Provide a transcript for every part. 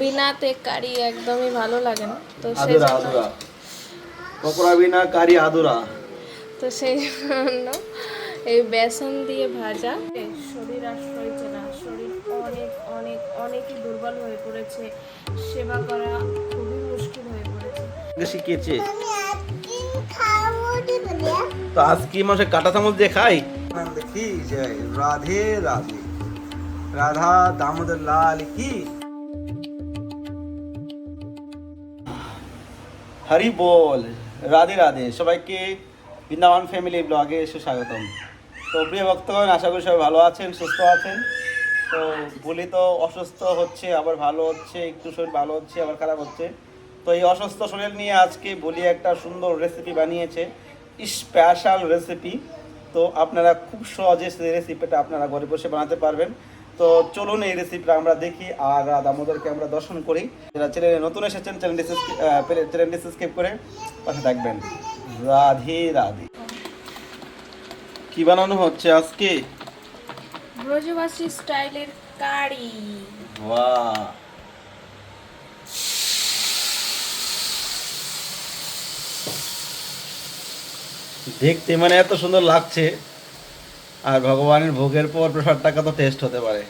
বিনা তে কারি একদমই ভালো লাগে না। তো সেই আদুরা আদুরা। পকোড়া বিনা কারি আদুরা। তো সেই জন্য এই বেসন দিয়ে ভাজা। শরীর আশ্রয় সইছে না শরীর অনেক অনেক অনেকই দুর্বল হয়ে পড়েছে। সেবা করা খুবই মুশকিল হয়ে পড়েছে। শিখেছে তো আজ কি মাসে কাটা চামচ দিয়ে খাই? দেখি যে রাধে রাধে। রাধা দামোদর লাল কি? হরি বল, রাধে রাধে। সবাইকে বৃন্দাবন ফ্যামিলি ব্লগে এসে স্বাগতম তো প্রিয় ভক্তগণ, আশা করি সবাই ভালো আছেন, সুস্থ আছেন। তো বলি তো অসুস্থ হচ্ছে, আবার ভালো হচ্ছে, একটু শরীর ভালো হচ্ছে, আবার খারাপ হচ্ছে। তো এই অসুস্থ শরীর নিয়ে আজকে বলি একটা সুন্দর রেসিপি বানিয়েছে স্পেশাল রেসিপি তো আপনারা খুব সহজে সেই রেসিপিটা আপনারা ঘরে বসে বানাতে পারবেন। তো চলুন এই রেসিপিটা আমরা দেখি আর দামোদরকে আমরা দর্শন করি। যারা চ্যানেলে নতুন এসেছেন চ্যানেলটি চ্যানেলটি সাবস্ক্রাইব করে পাশে থাকবেন। রাধে রাধে। কি বানানো হচ্ছে আজকে? ব্রজবাসী স্টাইলের কারি। বাহ। দেখতে মানে এত সুন্দর লাগছে। আর ভগবানের ভোগের পর প্রসাদটা কত টেস্ট হতে পারে?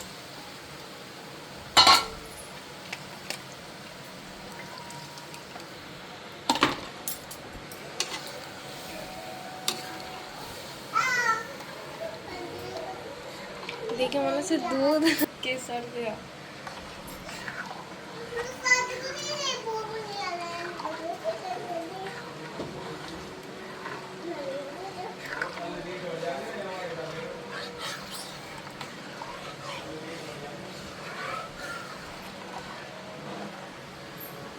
দেখে মনে হচ্ছে দুধ। কেসর দেওয়া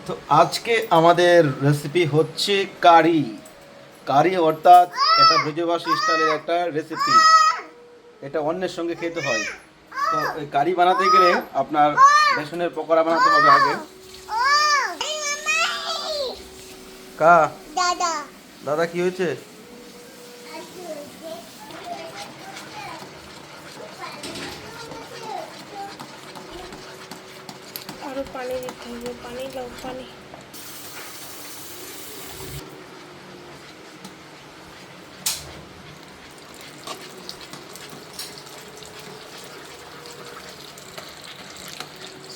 তো আজকে আমাদের রেসিপি হচ্ছে কারি। কারি অর্থাৎ এটা ব্রজবাসী স্টাইলের একটা রেসিপি এটা অন্যের সঙ্গে খেতে হয়। তো ওই কারি বানাতে গেলে আপনার বেসনের পকোড়া বানাতে হবে আগে। কা? দাদা। দাদা কি হয়েছে আরও পানি দিতে হবে, পানি লাও পানি।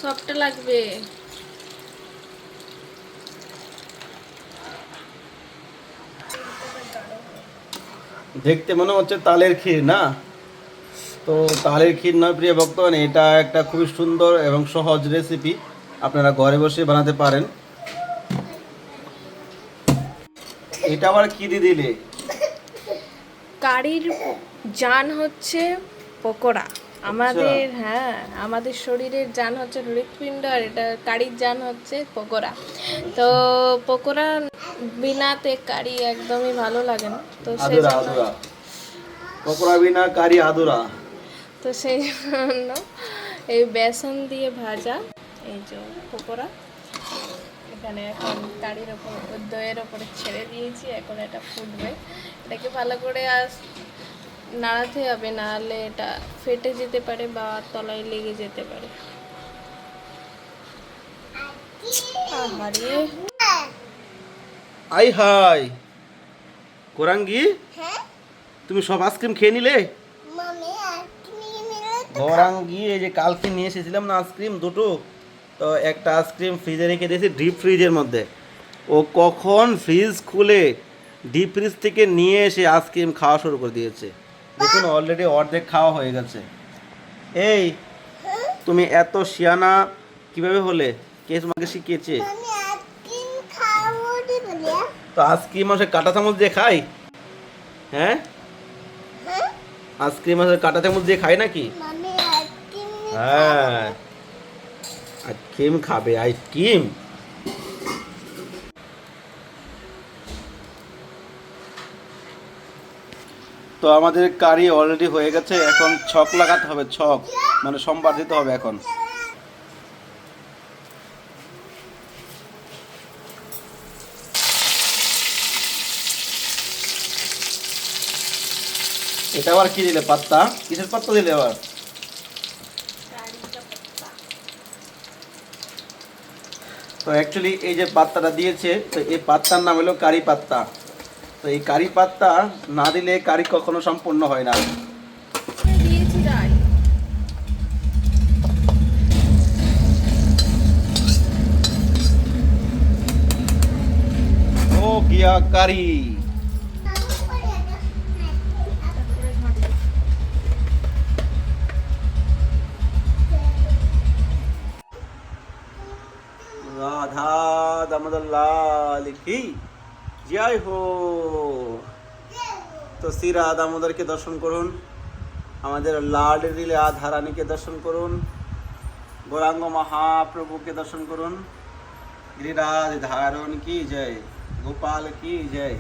সবটা লাগবে? দেখতে মনে হচ্ছে তালের ক্ষীর, না? তো তালের ক্ষীর নয়, প্রিয় ভক্তগণ, এটা একটা খুবই সুন্দর এবং সহজ রেসিপি আপনারা ঘরে বসে বানাতে পারেন। এটা আবার কি দিয়ে দিলে? কারির জান হচ্ছে পকোড়া। আমাদের হ্যাঁ আমাদের শরীরের জান হচ্ছে হৃৎপিণ্ড আর এটা কারির জান হচ্ছে পকোড়া। তো পকোড়া বিনাতে কারি একদমই ভালো লাগে না। তো সেই পকোড়া বিনা কারি আদুরা। তো সেই জন্য এই বেসন দিয়ে ভাজা। এই যে পকোড়া এখানে এখন কারির ওপর দইয়ের ওপরে ছেড়ে দিয়েছি এখন এটা ফুটবে। এটাকে ভালো করে আস নাড়াতে হবে নাহলে এটা ফেটে যেতে পারে বা তলায় লেগে যেতে পারে। আহারে। আই হাই। কোরাঙ্গি? হ্যাঁ? তুমি সব আইসক্রিম খেয়ে নিলে? গৌরাঙ্গি এই যে কালকে নিয়ে এসেছিলাম না আইসক্রিম দুটো। তো একটা আইসক্রিম ফ্রিজে রেখে দিয়েছি ডিপ ফ্রিজের মধ্যে। ও কখন ফ্রিজ খুলে ডিপ ফ্রিজ থেকে নিয়ে এসে আইসক্রিম খাওয়া শুরু করে দিয়েছে। দেখুন অলরেডি অর্ধেক খাওয়া হয়ে গেছে। এই তুমি এত শিয়ানা কীভাবে হলে? কে তোমাকে শিখিয়েছে? তো আইসক্রিম আসে কাঁটা চামচ দিয়ে খাই? হ্যাঁ? হ্যাঁ? আইসক্রিম আসে কাঁটা চামচ দিয়ে খাই নাকি? হ্যাঁ। আইসক্রিম খাবে, আইসক্রিম। তো আমাদের কারি অলরেডি হয়ে গেছে, এখন ছক লাগাতে হবে, ছক। মানে সোমবার দিতে হবে এখন। এটা আবার কি দিলে, পাত্তা? কিসের পাত্তা দিলে আবার? তো অ্যাকচুয়ালি এই যে পাত্তাটা দিয়েছে, তো এই পাত্তার নাম হলো কারি পাত্তা। তো এই কারি পাত্তা না দিলে কারি কখনো সম্পূর্ণ হয় না। ও গিয়া কারি। লাল কি জয় হো। তো শ্রী রাধা দামোদরকে দর্শন করুন। আমাদের লাড রাধা রানীকে দর্শন করুন। গৌরাঙ্গ মহাপ্রভুকে দর্শন করুন। গিরিরাজ ধারণ কি জয়, গোপাল কি জয়,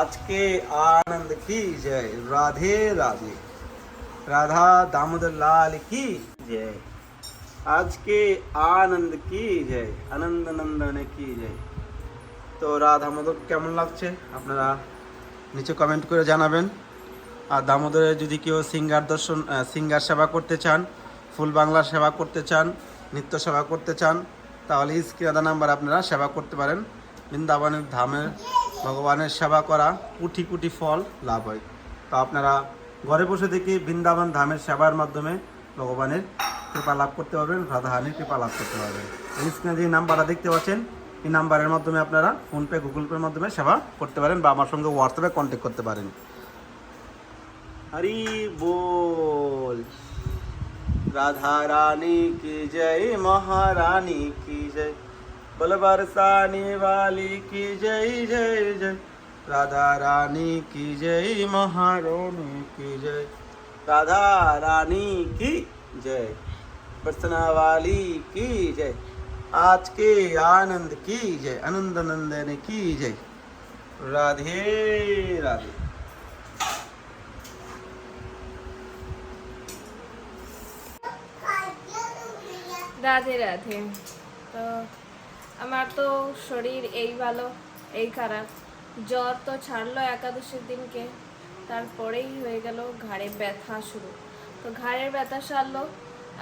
আজকে আনন্দ কি জয়, রাধে রাধে। রাধা দামোদর লাল কি জয়। আজকে আনন্দ কি জয়? আনন্দ নন্দনে কি জয়? তো রাধা দামোদর কেমন লাগছে? আপনারা নিচে কমেন্ট করে জানাবেন। আর দামোদরে যদি কেউ সিঙ্গার দর্শন সিঙ্গার সেবা করতে চান, ফুল বাংলা সেবা করতে চান, নিত্য সেবা করতে চান, তাহলে স্ক্রিয়াদা নাম্বার আপনারা সেবা করতে পারেন। বৃন্দাবনের ধামের ভগবানের সেবা করা কুটি কুটি ফল লাভ হয়। তো আপনারা ঘরে বসে থেকে বৃন্দাবন ধামের সেবার মাধ্যমে ভগবানের কৃপা লাভ করতে পারবেন ভ্রাতাহানির কৃপা লাভ করতে পারবেন। স্ক্রিনে যে নাম্বারটা দেখতে পাচ্ছেন, এই নাম্বারের মাধ্যমে আপনারা ফোনপে, গুগল পের মাধ্যমে সেবা করতে পারেন বা আমার সঙ্গে হোয়াটসঅ্যাপে কন্ট্যাক্ট করতে পারেন। হরি বল। রাধা রানি কি জয়, মহারানী কি জয় বল বরসানি বালি কি জয় জয় জয়, রাধা রানি কি জয়, মহারানী কি জয়, রাধা রানী কি জয়। बरसना वाली की जय आज के आनंद की जय आनंद नंदन की जय राधे राधे রাধে রাধে তো আমার তো শরীর এই ভালো এই খারাপ জ্বর তো ছাড়লো একাদশীর দিনকে তারপরেই হয়ে গেল ঘাড়ে ব্যথা শুরু তো ঘাড়ের ব্যথা সারলো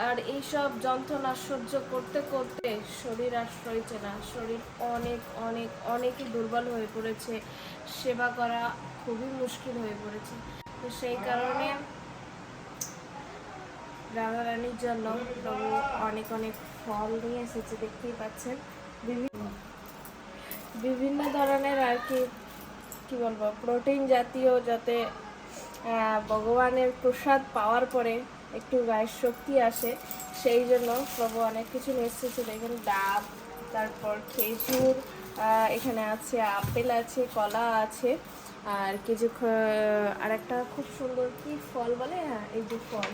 আর এইসব যন্ত্রণা সহ্য করতে করতে শরীর আর সইছে না। শরীর অনেক অনেক, অনেকই দুর্বল হয়ে পড়েছে। সেবা করা খুবই মুশকিল হয়ে পড়েছে। তো সেই কারণে রাধারানীর জন্য প্রভু অনেক অনেক ফল নিয়ে এসেছে, দেখতেই পাচ্ছেন। বিভিন্ন বিভিন্ন ধরনের আর কি কি বলব, প্রোটিন জাতীয় যাতে ভগবানের প্রসাদ পাওয়ার পরে একটু গায়ের শক্তি আসে, সেই জন্য প্রভু অনেক কিছু নিয়ে এসেছে। দেখুন, ডাব, তারপর খেজুর এখানে আছে আপেল আছে, কলা আছে, আর কিছু আর একটা খুব সুন্দর কি ফল বলে? হ্যাঁ এই যে ফল,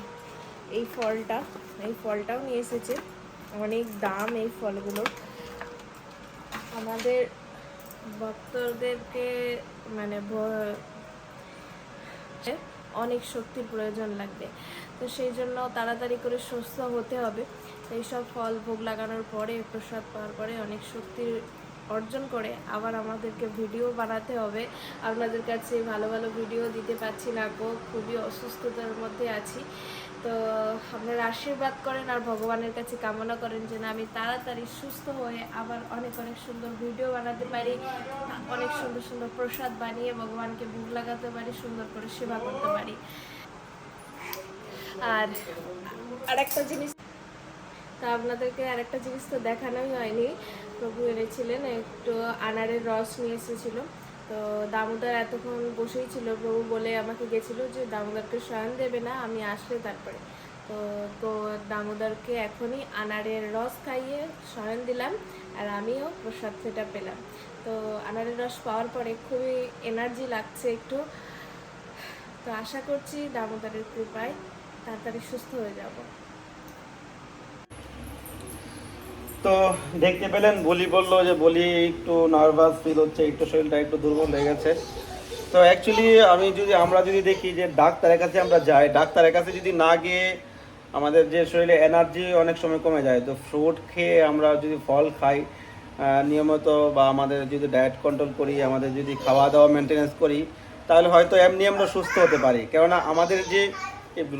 এই ফলটা, এই ফলটাও নিয়ে এসেছে। অনেক দাম এই ফলগুলো। আমাদের ভক্তদেরকে মানে অনেক শক্তির প্রয়োজন লাগবে। তো সেই জন্য তাড়াতাড়ি করে সুস্থ হতে হবে। তো এইসব ফল ভোগ লাগানোর পরে, প্রসাদ পাওয়ার পরে অনেক শক্তির অর্জন করে আবার আমাদেরকে ভিডিও বানাতে হবে। আপনাদের কাছে ভালো ভালো ভিডিও দিতে পারছি না গো, খুবই অসুস্থতার মধ্যে আছি। তো আপনারা আশীর্বাদ করেন আর ভগবানের কাছে কামনা করেন যে না আমি তাড়াতাড়ি সুস্থ হয়ে আবার অনেক অনেক সুন্দর ভিডিও বানাতে পারি, অনেক সুন্দর সুন্দর প্রসাদ বানিয়ে ভগবানকে ভোগ লাগাতে পারি, সুন্দর করে সেবা করতে পারি। আর আরেকটা জিনিস, তা আপনাদেরকে আরেকটা জিনিস তো দেখানোই হয়নি, প্রভু এনেছিলেন, একটু আনারের রস নিয়ে এসেছিল। তো দামোদর এতক্ষণ বসেই ছিল প্রভু বলে আমাকে গেছিল যে দামোদরকে শয়ন দেবে না, আমি আসলে তারপরে। তো তো দামোদরকে এখনই আনারের রস খাইয়ে শয়ন দিলাম আর আমিও প্রসাদ সেটা পেলাম। তো আনারের রস পাওয়ার পরে খুবই এনার্জি লাগছে একটু। তো আশা করছি দামোদরের কৃপায় তাড়াতাড়ি সুস্থ হয়ে যাব। তো দেখতে পেলেন, বলি বলল যে বলি একটু নার্ভাস ফিল হচ্ছে, একটু শরীরটা একটু দুর্বল হয়ে গেছে। তো অ্যাকচুয়ালি আমি যদি, আমরা যদি দেখি যে ডাক্তারের কাছে আমরা যাই, ডাক্তারের কাছে যদি না গিয়ে আমাদের যে শরীরে এনার্জি অনেক সময় কমে যায়, তো ফ্রুট খেয়ে আমরা যদি ফল খাই নিয়মিত বা আমাদের যদি ডায়েট কন্ট্রোল করি, আমাদের যদি খাওয়া দাওয়া মেনটেনেন্স করি, তাহলে হয়তো এমনি আমরা সুস্থ হতে পারি। কেননা আমাদের যে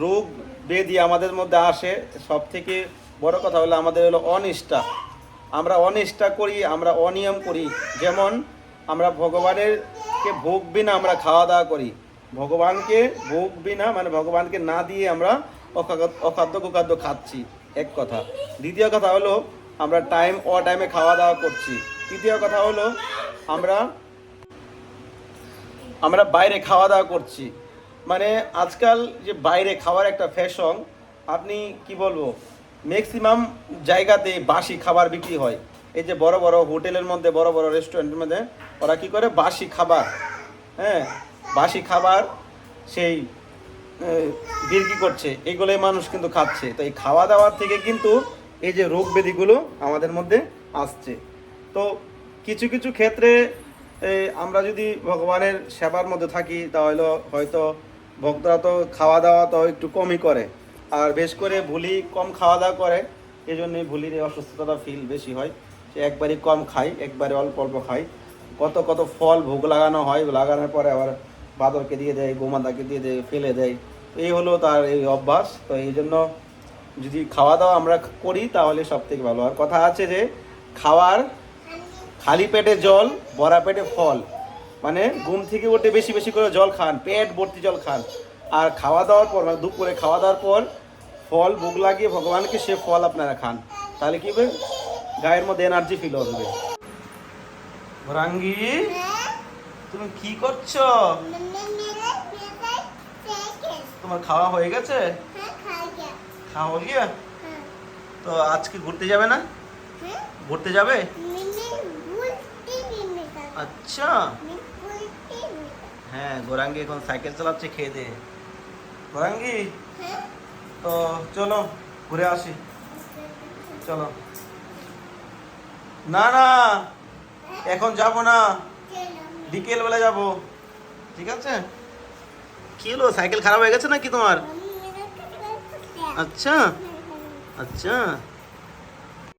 রোগ ব্যাধি আমাদের মধ্যে আসে সব থেকে বড় কথা হলো আমাদের হলো অনিষ্ঠা। আমরা অনিষ্ঠা করি, আমরা অনিয়ম করি। যেমন আমরা ভগবানের কে ভোগ বিনা আমরা খাওয়া দাওয়া করি। ভগবানকে ভোগ বিনা মানে ভগবানকে না দিয়ে আমরা অখাদ্য কুখাদ্য খাচ্ছি। এক কথা। দ্বিতীয় কথা হলো আমরা টাইম অ টাইমে খাওয়া দাওয়া করছি। তৃতীয় কথা হলো আমরা আমরা বাইরে খাওয়া দাওয়া করছি। মানে আজকাল যে বাইরে খাওয়ার একটা ফ্যাশন আপনি কি বলব? ম্যাক্সিমাম জায়গাতে বাসি খাবার বিক্রি হয়। এই যে বড় বড় হোটেলের মধ্যে, বড় বড় রেস্টুরেন্টের মধ্যে, ওরা কি করে? বাসি খাবার হ্যাঁ? বাসি খাবার সেই বিক্রি করছে। এগুলোই মানুষ কিন্তু খাচ্ছে। তো এই খাওয়া দাওয়ার থেকে কিন্তু এই যে রোগ ব্যাধিগুলো আমাদের মধ্যে আসছে। তো কিছু কিছু ক্ষেত্রে আমরা যদি ভগবানের সেবার মধ্যে থাকি, তাহলে হয়তো ভক্তরা তো খাওয়া দাওয়া তো একটু কমই করে। আর বেশ করে ভুলি কম খাওয়া দাওয়া করে এই জন্যই ভুলির এই অসুস্থতা ফিল বেশি হয়। সে একবারই কম খাই একবারে অল্প অল্প খাই কত কত ফল ভোগ লাগানো হয়, লাগানোর পরে আবার বাদরকে দিয়ে দেয়, গোমাতাকে দিয়ে দেয়, ফেলে দেয়। এই হলো তার এই অভ্যাস। তো এই জন্য যদি খাওয়া দাওয়া আমরা করি, তাহলে সব থেকে ভালো। আর কথা আছে যে, খাওয়ার খালি পেটে জল ভরা পেটে ফল। মানে ঘুম থেকে উঠে বেশি বেশি করে জল খান, পেট ভর্তি জল খান। আর খাওয়া দাওয়ার পর মানে দুপুরে খাওয়া দাওয়ার পর ফল, ভোগ লাগিয়ে ভগবানকে সে ফল আপনারা খান। তাহলে কি হবে? গায়ের মধ্যে এনার্জি ফিল হবে। তুমি কি করছ? তোমার খাওয়া হয়ে গেছে? খাওয়া হয়ে গিয়া তো আজকে ঘুরতে যাবে না? ঘুরতে যাবে? আচ্ছা। হ্যাঁ গোরাঙ্গি এখন সাইকেল চালাচ্ছে, খেয়ে দে। হ্যাঁ তো চলো, ঘুরে আসি। চলো। না না, এখন যাব না। বিকেল বেলা যাব। ঠিক আছে? কি হলো, সাইকেল খারাপ হয়ে গেছে নাকি তোমার? আচ্ছা আচ্ছা।